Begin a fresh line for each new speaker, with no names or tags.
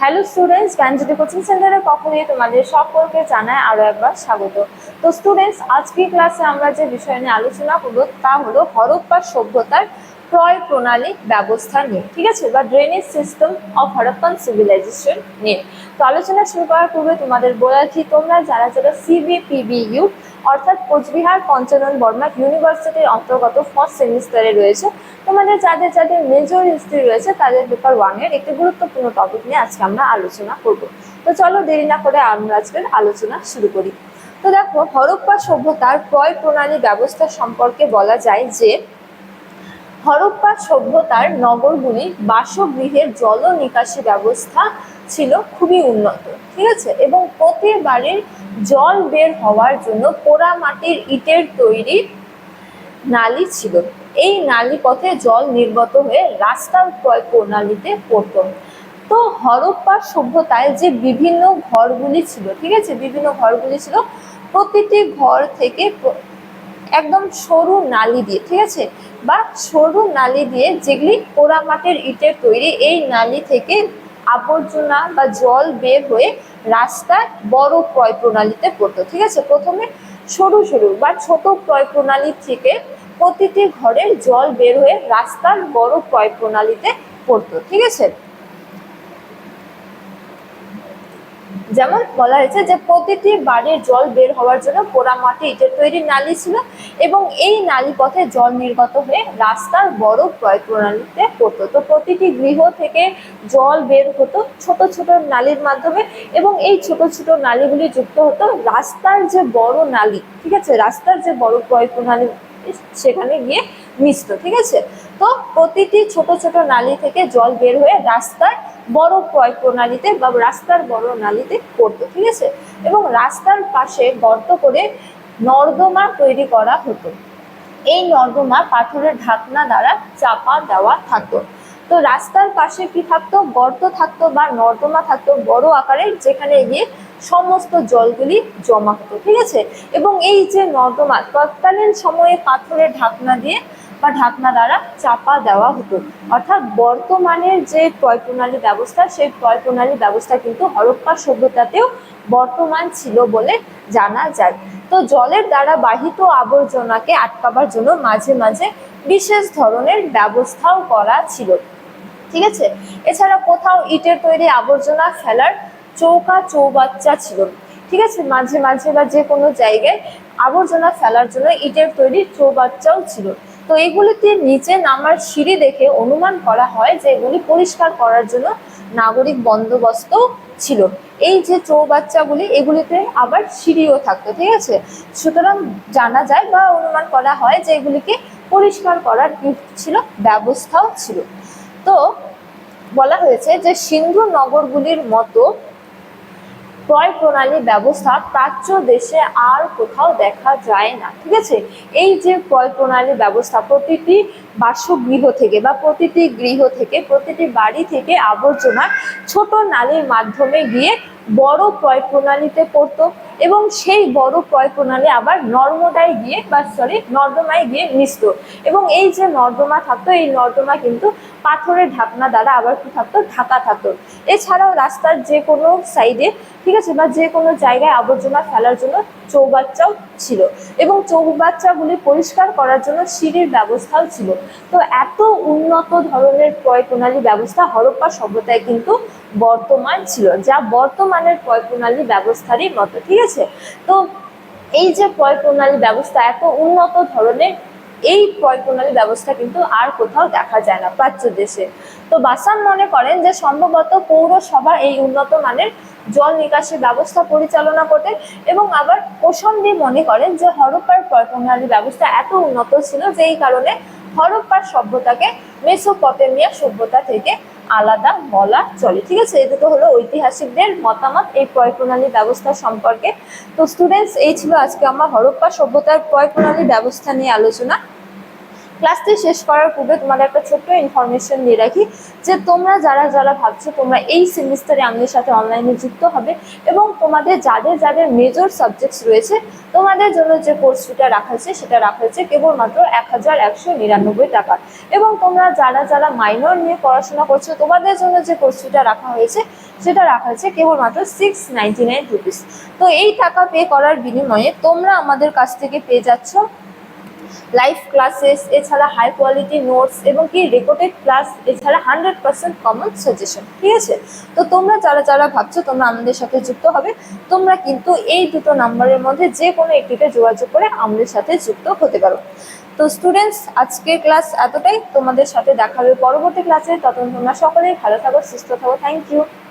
Hello students জ্ঞানজ্যোতি coaching সেন্টারের পক্ষ দিয়ে তোমাদের সকলকে জানায় আরও একবার স্বাগত। তো স্টুডেন্টস আজকে ক্লাসে আমরা যে বিষয় নিয়ে আলোচনা করব তা হলো হরপ্পা সভ্যতার ক্রয় প্রণালী ব্যবস্থা নিয়ে, ঠিক আছে? বা drainage system of Harappan civilization নিয়ে। তো আলোচনা শুরু করার পূর্বে তোমাদের বলে রাখি, তোমরা যারা যারা সিবিপিবিইউ অর্থাৎ কোচবিহার, পঞ্চানন বর্মা ইউনিভার্সিটির অন্তর্গত ফার্স্ট সেমিস্টারে রয়েছে। তোমাদের যাদের যাদের মেজর হিস্ট্রি রয়েছে, তাদের পেপার ওয়ানের একটি গুরুত্বপূর্ণ টপিক নিয়ে আজকে আমরা আলোচনা করব। তো চলো দেরি না করে আমরা আজকের আলোচনা শুরু করি। তো দেখো, হরপ্পা সভ্যতার ক্রয় প্রণালী ব্যবস্থা সম্পর্কে বলা যায় যে হরপ্পা সভ্যতার নগরগুলি বাসগৃহের জল নিকাশি ব্যবস্থা ছিল খুবই উন্নত, ঠিক আছে? এবং প্রতি বাড়ির জল বের হওয়ার জন্য পোড়া মাটির ইটের তৈরি নালি ছিল। এই নালী পথে জল নির্গত হয়ে রাস্তার ক্রয় প্রণালীতে পড়তো। তো হরপ্পা সভ্যতায় যে বিভিন্ন ঘরগুলি ছিল, ঠিক আছে? বিভিন্ন ঘরগুলি ছিল, প্রতিটি ঘর থেকে একদম সরু নালি দিয়ে, ঠিক আছে? বা সরু নালি দিয়ে যেগুলি পোড়া পোড়ামাটির ইটের তৈরি, এই নালি থেকে আবর্জনা বা জল বের হয়ে রাস্তায় বড় ক্রয় প্রণালীতে পড়তো, ঠিক আছে? প্রথমে সরু সরু বা ছোট ক্রয় প্রণালী থেকে প্রতিটি ঘরের জল বের হয়ে রাস্তার বড় ক্রয় প্রণালীতে পড়তো, ঠিক আছে? যেমন বলা হয়েছে যে প্রতিটি বাড়ির জল বের হওয়ার জন্য পোড়া মাটি ইটের তৈরি নালী ছিল এবং এই নালী পথে জল নির্গত হয়ে রাস্তার বড় ক্রয় প্রণালীতে পড়তো। তো প্রতিটি গৃহ থেকে জল বের হতো ছোট ছোট নালীর মাধ্যমে এবং এই ছোট ছোট নালীগুলি যুক্ত হতো রাস্তার যে বড় নালী, ঠিক আছে? রাস্তার যে বড় ক্রয় প্রণালী সেখানে গিয়ে মিশতো, ঠিক আছে? তো প্রতিটি ছোট ছোট নালী থেকে জল বের হয়ে রাস্তায় বড় ক্রয় প্রণালীতে বা রাস্তার বড় নালীতে পড়তো ঠিক আছে? এবং রাস্তার পাশে গর্ত করে নর্দমা তৈরি করা হতো। এই নর্দমা পাথরের ঢাকনা দ্বারা চাপা দেওয়া থাকতো। তো রাস্তার পাশে কি থাকতো? গর্ত থাকতো বা নর্দমা থাকতো বড় আকারের যেখানে গিয়ে সমস্ত জলগুলি জমা হতো, ঠিক আছে? এবং এই যে নর্দমা তৎকালীন সময়ে পাথরের ঢাকনা দিয়ে বা ঢাকনা দ্বারা চাপা দেওয়া হতো। অর্থাৎ বর্তমানের যে ক্রয় প্রণালী ব্যবস্থা, সেই ক্রয় প্রণালী ব্যবস্থা কিন্তু হরপ্পা সভ্যতাতেও বর্তমান ছিল বলে জানা যায়। তো জলের দ্বারা বাহিত আবর্জনাকে আটকাবার জন্য মাঝে মাঝে বিশেষ ধরনের ব্যবস্থাও করা ছিল। ঠিক আছে? এছাড়া কোথাও ইটের তৈরি আবর্জনা ফেলার চৌকা চৌবাচ্চা ছিল। ঠিক আছে? মাঝে মাঝে বা যে কোনো জায়গায় আবর্জনা ফেলার জন্য ইটের তৈরি চৌবাচ্চাও ছিল। তো এগুলিতে নিচে নামার সিঁড়ি দেখে অনুমান করা হয় যে এগুলি পরিষ্কার করার জন্য নাগরিক বন্দোবস্ত ছিল। এই যে চৌবাচ্চাগুলি, এগুলিতে আবার সিঁড়িও থাকতো, ঠিক আছে? সুতরাং জানা যায় বা অনুমান করা হয় যে এগুলিকে পরিষ্কার করার ছিল? ব্যবস্থাও ছিল। তো বলা হয়েছে যে সিন্ধু নগরগুলির মতো ক্রয় প্রণালী ব্যবস্থা প্রাচ্য দেশে আর কোথাও দেখা যায় না, ঠিক আছে? এই যে ক্রয় প্রণালী ব্যবস্থা, প্রতিটি বাসগৃহ থেকে বা প্রতিটি গৃহ থেকে, প্রতিটি বাড়ি থেকে আবর্জনা ছোট নালীর মাধ্যমে গিয়ে বড় ক্রয় প্রণালীতে পড়তো এবং সেই বড় ক্রয় প্রণালী আবার নর্মদায় গিয়ে বা সরি নর্দমায় গিয়ে মিশত। এবং এই যে নর্দমা থাকতো, এই নর্দমা কিন্তু পাথরের ঢাকনা দ্বারা আবার কি থাকতো, ঢাকা থাকতো। এছাড়াও রাস্তার যে কোনো সাইডে ঠিক আছে? বা যে কোনো জায়গায় আবর্জনা ফেলার জন্য চৌবাচ্চাও ছিল এবং চৌবাচ্চাগুলি পরিষ্কার করার জন্য সিঁড়ির ব্যবস্থাও ছিল। তো এত উন্নত ধরনের ক্রয় প্রণালী ব্যবস্থা হরপ্পা সভ্যতায় কিন্তু বর্তমান ছিল, যা বর্তমানের ক্রয় প্রণালী ব্যবস্থারই মতো, ঠিক আছে? তো এই যে ক্রয় প্রণালী ব্যবস্থা এত উন্নত ধরনের এই ক্রয় প্রণালী ব্যবস্থা কিন্তু আর কোথাও দেখা যায় না প্রাচ্য দেশে। তো বাসান মনে করেন যে সম্ভবত পৌরসভা এই উন্নত মানের জল নিকাশি ব্যবস্থা পরিচালনা করতেন এবং আবার কোশন্দি মনে করেন যে হরপ্পার ক্রয় প্রণালী ব্যবস্থা এত উন্নত ছিল যে এই কারণে হরপ্পার সভ্যতাকে মেসোপটেমিয়া সভ্যতা থেকে আলাদা বলা চলে। ঠিক আছে, এই দুটো হলো ঐতিহাসিকদের মতামত এই ক্রয় প্রণালী ব্যবস্থা সম্পর্কে। তো স্টুডেন্টস এই ছিল আজকে আমার হরপ্পা সভ্যতার ক্রয় প্রণালী ব্যবস্থা নিয়ে আলোচনা। ক্লাসটি শেষ করার পূর্বে তোমাদের একটা ছোট্ট ইনফরমেশন দিয়ে রাখি যে তোমরা যারা যারা ভাবছ তোমরা এই সেমিস্টারে আমাদের সাথে অনলাইনে যুক্ত হবে এবং তোমাদের যাদের যাদের মেজর সাবজেক্টস রয়েছে, তোমাদের জন্য যে কোর্স ফিটা রাখা হয়েছে সেটা রাখা হয়েছে কেবলমাত্র এক হাজার একশো নিরানব্বই টাকা। এবং তোমরা যারা যারা মাইনর নিয়ে পড়াশোনা করছ, তোমাদের জন্য যে কোর্স ফিটা রাখা হয়েছে সেটা রাখা হয়েছে কেবলমাত্র সিক্স নাইনটি নাইন রুপিস তো এই টাকা পে করার বিনিময়ে তোমরা আমাদের কাছ থেকে পেয়ে যাচ্ছ লাইভ ক্লাসেস এছাড়া হাই কোয়ালিটি নোটস এবং কি রেকর্ডেড ক্লাস এছাড়া হান্ড্রেড পার্সেন্ট কমন সাজেশন ঠিক আছে? তো তোমরা যারা যারা ভাবছ তোমরা আমাদের সাথে যুক্ত হবে, তোমরা কিন্তু এই দুটো নাম্বারের মধ্যে যে কোনো একটিতে যোগাযোগ করে আমাদের সাথে যুক্ত হতে পারো। তো স্টুডেন্টস আজকের ক্লাস এতটাই। তোমাদের সাথে দেখা হবে পরবর্তী ক্লাসে তখন তোমরা সকলেই ভালো থাকো, সুস্থ থাকো। Thank you